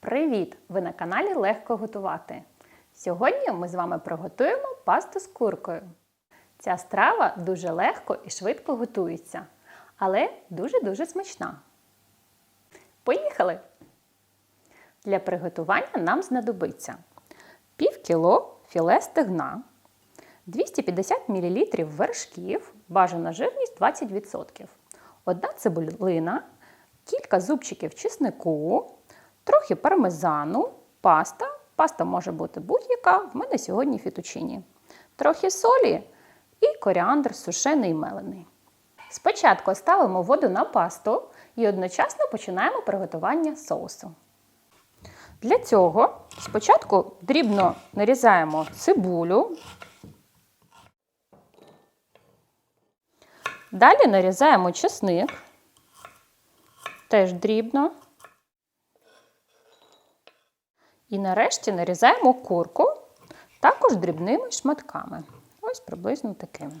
Привіт! Ви на каналі Легко готувати. Сьогодні ми з вами приготуємо пасту з куркою. Ця страва дуже легко і швидко готується, але дуже-дуже смачна. Поїхали! Для приготування нам знадобиться пів кіло філе стегна, 250 мл вершків, бажана жирність 20%, одна цибулина, кілька зубчиків чеснику, трохи пармезану, паста. Паста може бути будь-яка, в мене сьогодні фітучині. Трохи солі і коріандр сушений мелений. Спочатку ставимо воду на пасту і одночасно починаємо приготування соусу. Для цього спочатку дрібно нарізаємо цибулю. Далі нарізаємо чесник, теж дрібно. І нарешті нарізаємо курку також дрібними шматками. Ось приблизно такими.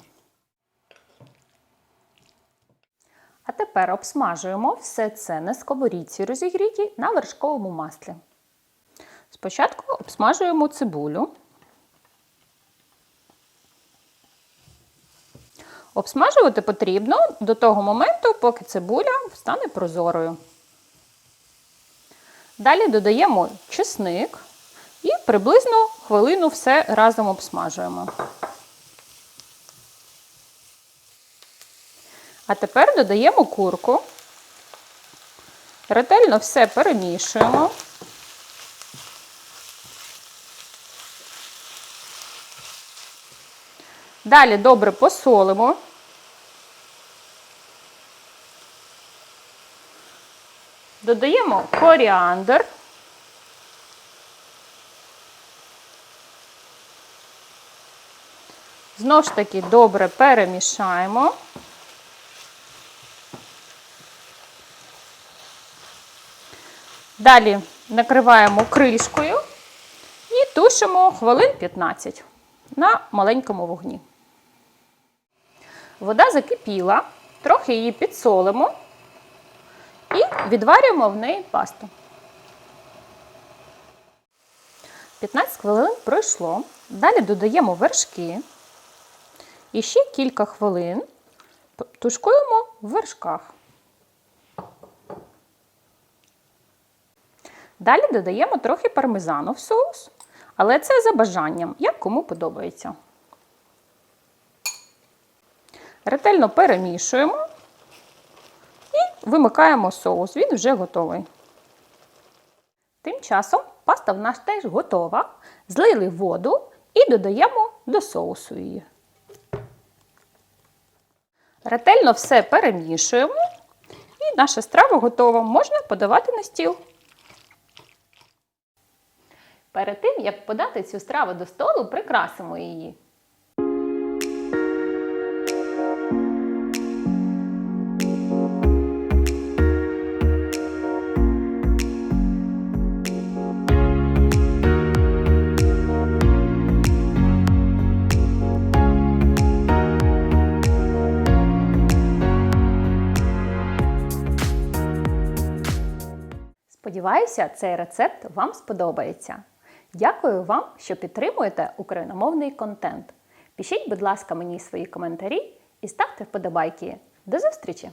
А тепер обсмажуємо все це на сковорідці розігрітій на вершковому маслі. Спочатку обсмажуємо цибулю. Обсмажувати потрібно до того моменту, поки цибуля стане прозорою. Далі додаємо чесник і приблизно хвилину все разом обсмажуємо. А тепер додаємо курку, ретельно все перемішуємо. Далі добре посолимо. Додаємо коріандр. Знову ж таки добре перемішаємо. Далі накриваємо кришкою і тушимо хвилин 15 на маленькому вогні. Вода закипіла, трохи її підсолимо і відварюємо в неї пасту. 15 хвилин пройшло. Далі додаємо вершки. І ще кілька хвилин тушкуємо в вершках. Далі додаємо трохи пармезану в соус, але це за бажанням, як кому подобається. Ретельно перемішуємо вимикаємо соус. Він вже готовий. Тим часом паста в нас теж готова. Злили воду і додаємо до соусу її. Ретельно все перемішуємо, і наша страва готова. Можна подавати на стіл. Перед тим, як подати цю страву до столу, прикрасимо її. Сподіваюся, цей рецепт вам сподобається. Дякую вам, що підтримуєте україномовний контент. Пишіть, будь ласка, мені свої коментарі і ставте вподобайки. До зустрічі!